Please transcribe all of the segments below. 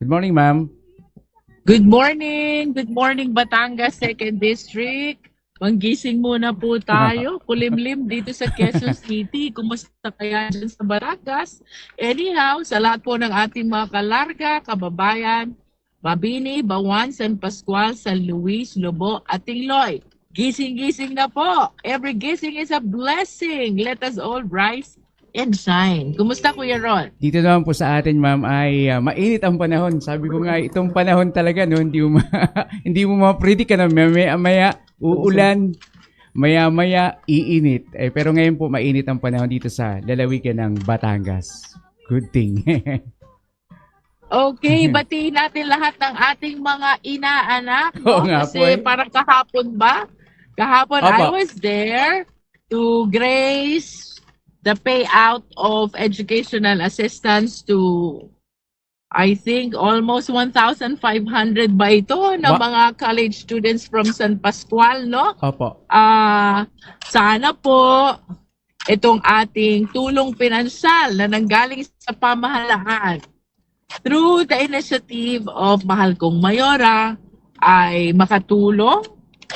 Good morning, ma'am. Good morning! Good morning, Batangas 2nd District. Manggising muna po tayo. Kulimlim dito sa Quezon City. Kumusta kaya dyan sa Batangas? Anyhow, sa lahat po ng ating mga kalarga, kababayan, Mabini, Bawan, San Pascual, San Luis, Lobo, at Tingloy. Gising-gising na po. Every gising is a blessing. Let us all rise and shine. Kumusta, Kuya Ron? Dito naman po sa atin, ma'am, ay ah, mainit ang panahon. Sabi ko nga, itong panahon talaga, no, hindi mo, ma- hindi mo ma-predict na maya, maya, uulan, maya-maya, iinit. Eh, pero ngayon po, mainit ang panahon dito sa lalawigan ng Batangas. Good thing. Okay, batiin natin lahat ng ating mga inaanak. Oo No? nga Kasi po eh. parang kahapon ba? Kahapon Opo. I was there to grace the payout of educational assistance to I think almost 1,500 ba ito ng Wa- mga college students from San Pascual, no? Opo. Ah, sana po itong ating tulong pinansyal na nanggaling sa pamahalaan through the initiative of Mahal Kong Mayora ay makatulong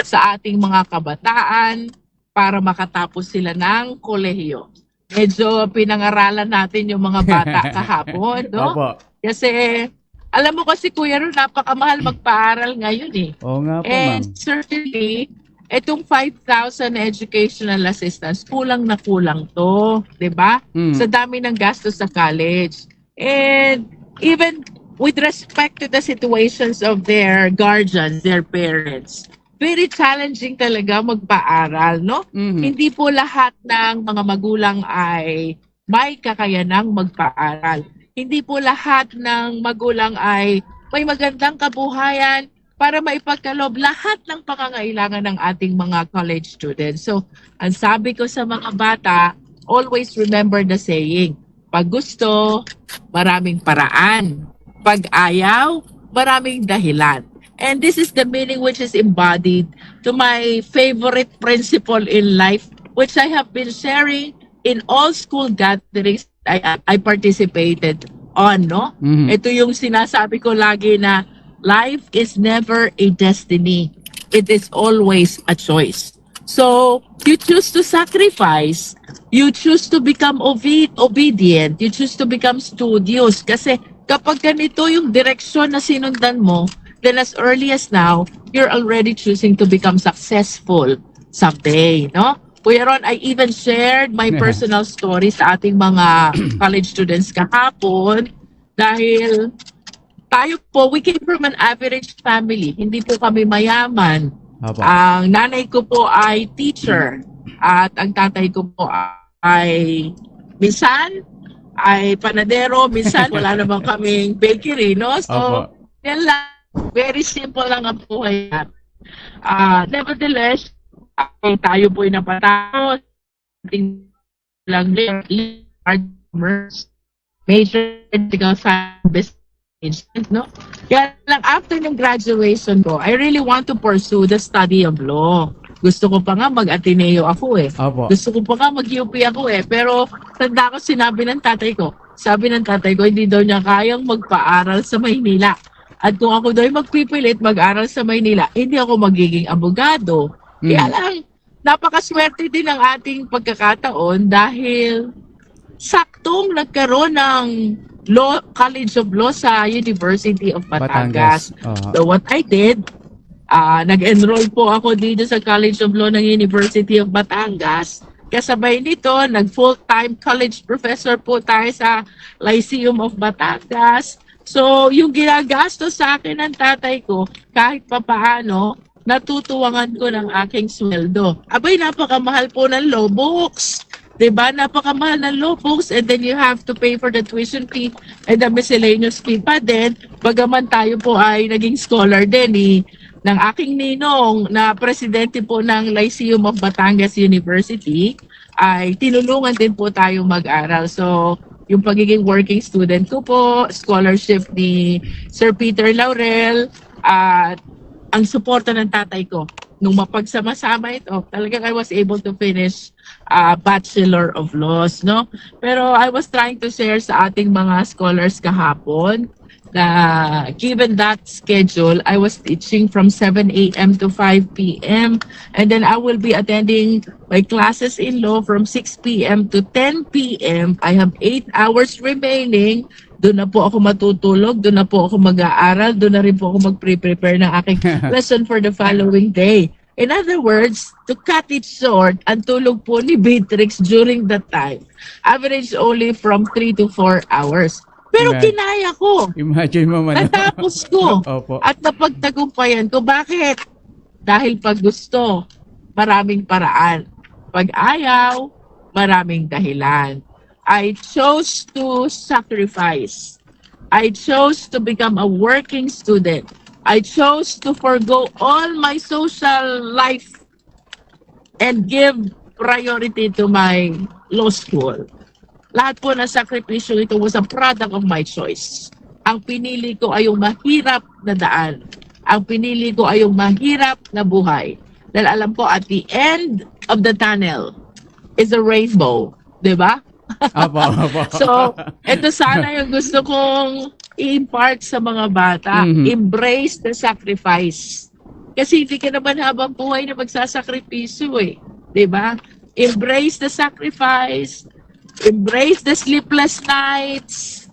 sa ating mga kabataan para makatapos sila ng kolehiyo. Medyo pinangaralan natin yung mga bata kahapon, no? Opo. Kasi alam mo kasi Kuya Ron, napakamahal magpaaral ngayon eh. Oo nga po, ma'am. And certainly, itong 5,000 educational assistance, kulang na kulang to, 'di ba? Mm. Sa dami ng gastos sa college. And even with respect to the situations of their guardians, their parents, very challenging talaga magpaaral, no? Mhm. Hindi po lahat ng mga magulang ay may kakayanang magpaaral. Hindi po lahat ng magulang ay may magandang kabuhayan para maipagkaloob lahat ng pangangailangan ng ating mga college students. So, ang sabi ko sa mga bata, always remember the saying, pag gusto, maraming paraan. Pag ayaw, maraming dahilan. And this is the meaning which is embodied to my favorite principle in life, which I have been sharing in all school gatherings I, I participated on, no? Mhm. Ito yung sinasabi ko lagi na life is never a destiny. It is always a choice. So, you choose to sacrifice, you choose to become obe- obedient, you choose to become studious. Kasi kapag ganito yung direksyon na sinundan mo, then as early as now, you're already choosing to become successful someday, no? Kuya Ron, I even shared my personal story sa ating mga college students kahapon dahil tayo po, we came from an average family. Hindi po kami mayaman. Opo. Ang nanay ko po ay teacher at ang tatay ko po ay minsan ay panadero, minsan wala naman kaming bakery, no? So, Opo. yan lang. Very simple lang ang buhay natin. Ah, nevertheless, ay tayo po ay napatapos. Ating lang commerce, major medical science business, no? Kaya lang after ng graduation ko, I really want to pursue the study of law. Gusto ko pa nga mag-Ateneo ako eh. Opo. Gusto ko pa nga mag-UP ako eh. Pero tanda ko sinabi ng tatay ko, sabi ng tatay ko, hindi daw niya kayang magpaaral sa Maynila. At kung ako daw magpipilit mag-aral sa Maynila, hindi ako magiging abogado. Kaya Mm. lang, napakaswerte din ang ating pagkakataon dahil saktong nagkaroon ng law, College of Law sa University of Batangas. Batangas. Oo. So what I did, ah nag-enroll po ako dito sa College of Law ng University of Batangas. Kasabay nito, nag-full-time college professor po tayo sa Lyceum of Batangas. So, yung ginagastos sa akin ng tatay ko, kahit papaano, natutuwangan ko ng aking sweldo. Abay, napakamahal po ng law books. 'Di ba? Napakamahal ng law books and then you have to pay for the tuition fee and the miscellaneous fee pa din. Bagaman tayo po ay naging scholar din ni ng aking ninong na presidente po ng Lyceum of Batangas University ay tinulungan din po tayong mag-aral. So, yung pagiging working student ko po, scholarship ni Sir Peter Laurel, at ang suporta ng tatay ko. Nung mapagsama-sama ito, talagang I was able to finish uh, Bachelor of Laws, no? Pero I was trying to share sa ating mga scholars kahapon na given that schedule, I was teaching from 7 a.m. to 5 p.m. And then I will be attending my classes in law from 6 p.m. to 10 p.m. I have 8 hours remaining. Doon na po ako matutulog, doon na po ako mag-aaral, doon na rin po ako mag-prepare ng aking lesson for the following day. In other words, to cut it short, ang tulog po ni Beatrix during that time, average only from 3 to 4 hours. Pero Right. kinaya ko. Imagine mo man. Natapos ko. Opo. At napagtagumpayan ko. Bakit? Dahil pag gusto, maraming paraan. Pag ayaw, maraming dahilan. I chose to sacrifice. I chose to become a working student. I chose to forgo all my social life and give priority to my law school. Lahat po ng sakripisyo ito was a product of my choice. Ang pinili ko ay yung mahirap na daan. Ang pinili ko ay yung mahirap na buhay. Dahil alam ko at the end of the tunnel is a rainbow. 'Di ba? Opo, opo. So, ito sana yung gusto kong i-impart sa mga bata. Mhm. Embrace the sacrifice. Kasi hindi ka naman habang buhay na magsasakripisyo eh. 'Di ba? Embrace the sacrifice. Embrace the sleepless nights.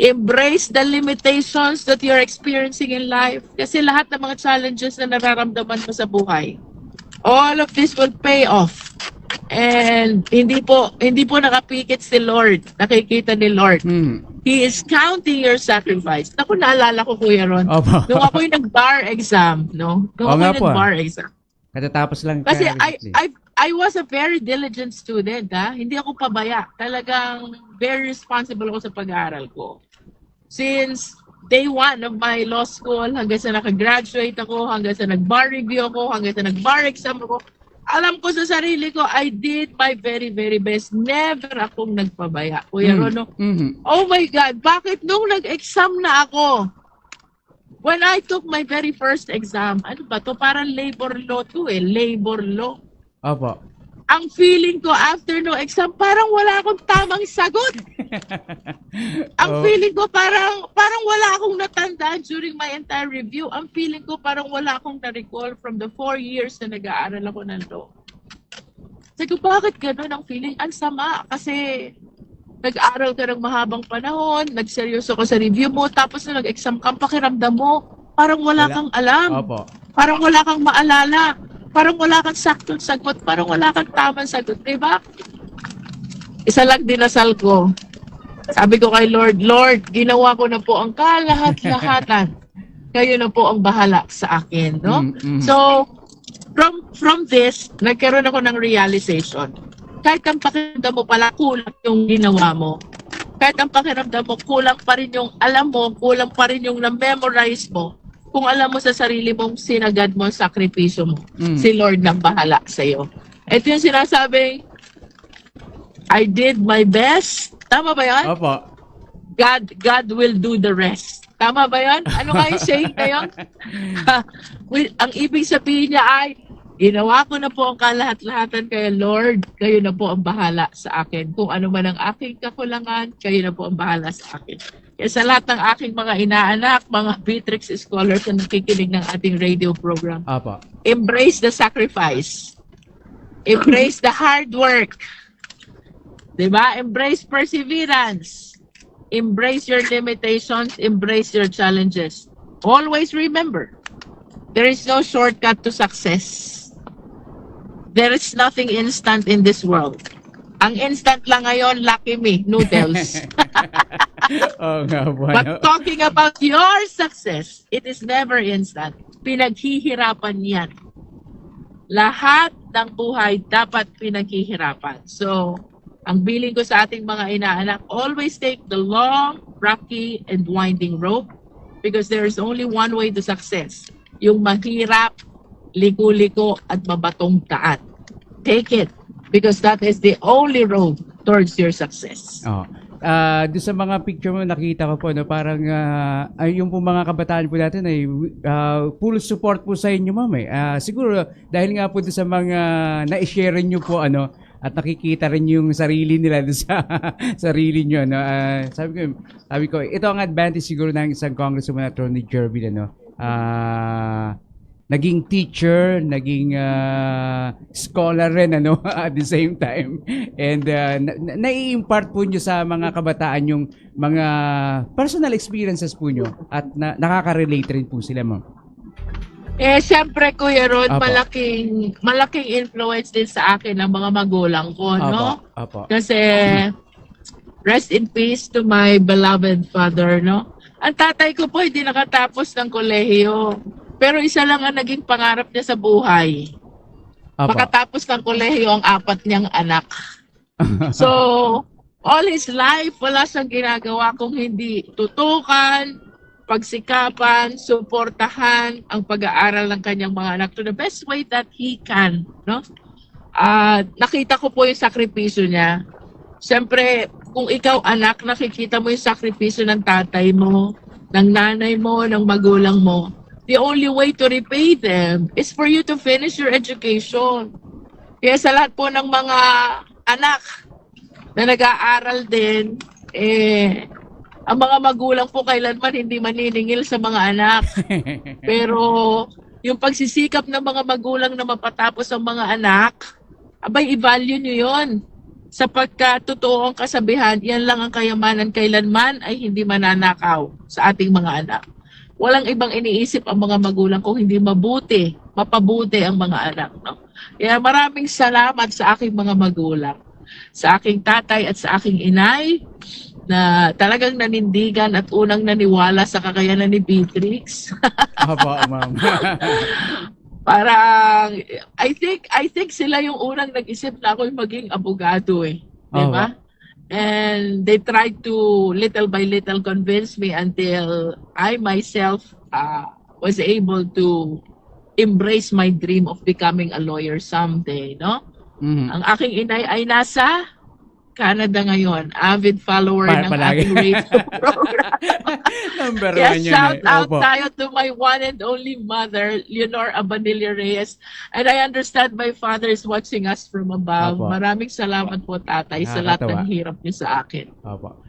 Embrace the limitations that you're experiencing in life. Kasi lahat ng mga challenges na nararamdaman mo sa buhay, all of this will pay off. And hindi po hindi po nakapikit si Lord. Nakikita ni Lord. Hmm. He is counting your sacrifice. Naku, naalala ko, Kuya Ron. Opo. Nung ako yung nag-bar exam, no? Nung Oo ako yung nag-bar exam. Katatapos lang. Kasi I, recently. I, was a very diligent student, ha? Hindi ako pabaya. Talagang very responsible ako sa pag-aaral ko. Since day one of my law school, hanggang sa nakagraduate ako, hanggang sa nag-bar review ako, hanggang sa nag-bar exam ako, alam ko sa sarili ko, I did my very, very best. Never akong nagpabaya. Kuya Hmm. Rono, Mhm. Oh my God, bakit nung nag-exam na ako, when I took my very first exam, ano ba to? Parang labor law to eh, labor law. Opo. Ang feeling ko after no exam, parang wala akong tamang sagot. Ang Oh. feeling ko parang parang wala akong natandaan during my entire review. Ang feeling ko parang wala akong na-recall from the four years na nag-aaral ako ng law. Sabi ko, bakit ganun ang feeling? Ang sama kasi nag-aral ka ng mahabang panahon, nagseryoso ka sa review mo, tapos na nag-exam ka, pakiramdam mo, parang wala, Wala. kang alam, Opo. parang wala kang maalala, parang wala kang saktong sagot, parang wala kang tamang sagot, di ba? Isa lang dinasal ko. Sabi ko kay Lord, Lord, ginawa ko na po ang kalahat-lahatan. Kayo na po ang bahala sa akin, no? Mm, mm. So, from from this, nagkaroon ako ng realization. Kahit ang pakiramdam mo pala kulang yung ginawa mo. Kahit ang pakiramdam mo kulang pa rin yung alam mo, kulang pa rin yung na-memorize mo. Kung alam mo sa sarili mong sinagad mo ang sakripisyo mo, Mm. si Lord nang bahala sa iyo. Ito yung sinasabing, I did my best. Tama ba yan? Opo. God, God will do the rest. Tama ba yan? Ano yung saying na yun? Ang ibig sabihin niya ay, ginawa ko na po ang kalahat-lahatan kaya Lord, kayo na po ang bahala sa akin. Kung ano man ang aking kakulangan, kayo na po ang bahala sa akin. Kaya sa lahat ng aking mga inaanak, mga Beatrix scholars na nakikinig ng ating radio program, Opo. embrace the sacrifice. Embrace the hard work. 'Di ba? Embrace perseverance. Embrace your limitations, embrace your challenges. Always remember, there is no shortcut to success. There is nothing instant in this world. Ang instant lang ngayon, Lucky Me, noodles. Oo nga po. But talking about your success, it is never instant. Pinaghihirapan yan. Lahat ng buhay dapat pinaghihirapan. So, ang biling ko sa ating mga inaanak, always take the long, rocky, and winding rope because there is only one way to success. Yung mahirap, liko-liko, at mabatong daan. Take it because that is the only road towards your success. Oh. Ah, doon sa mga picture mo nakita ko po no parang ah, ay yung po mga kabataan po natin ay ah, full support po sa inyo ma'am eh. Ah, siguro dahil nga po doon sa mga na-share niyo po ano at nakikita rin yung sarili nila doon sa sarili nyo. No? Ah, sabi ko, sabi ko, ito ang advantage siguro ng isang congresswoman attorney Jervin. Ano? Ah, naging teacher, naging ah, scholar rin ano at the same time. And na- na- nai-impart po nyo sa mga kabataan yung mga personal experiences po nyo at na- nakaka-relate rin po sila, ma'am. Eh, siyempre, Kuya Ron, Apo. malaking, malaking influence din sa akin ng mga magulang ko, no? Apo, apo. Kasi, rest in peace to my beloved father, no? Ang tatay ko po, hindi nakatapos ng kolehiyo. Pero isa lang ang naging pangarap niya sa buhay. Apo. Makatapos ng kolehiyo ang apat niyang anak. So, all his life, wala siyang ginagawa kung hindi tutukan, pagsikapan, suportahan ang pag-aaral ng kanyang mga anak to the best way that he can, no? At nakita ko po yung sakripisyo niya. Siyempre, kung ikaw anak, nakikita mo yung sakripisyo ng tatay mo, ng nanay mo, ng magulang mo. The only way to repay them is for you to finish your education. Kaya sa lahat po ng mga anak na nag-aaral din, eh, ang mga magulang po kailanman hindi maniningil sa mga anak. Pero yung pagsisikap ng mga magulang na mapatapos ang mga anak, abay, i-value nyo yun. Sapagkat totoo ang kasabihan, yan lang ang kayamanan kailanman ay hindi mananakaw sa ating mga anak. Walang ibang iniisip ang mga magulang kung hindi mabuti, mapabuti ang mga anak. No? Kaya maraming salamat sa aking mga magulang, sa aking tatay at sa aking inay, na talagang nanindigan at unang naniwala sa kakayanan ni Beatrix. Apo, ma'am. Parang I think I think sila yung unang nag-isip na ako yung maging abogado eh. 'Di ba? And they tried to little by little convince me until I myself uh, was able to embrace my dream of becoming a lawyer someday, no? Mhm. Ang aking inay ay nasa Canada ngayon, avid follower Pa- ng palagi. ating radio program. Number Yes, one yun shout eh. out Opo. tayo to my one and only mother, Leonor Abanilla Reyes. And I understand my father is watching us from above. Apo. Maraming salamat po tatay sa lahat ng hirap niyo sa akin. Opo.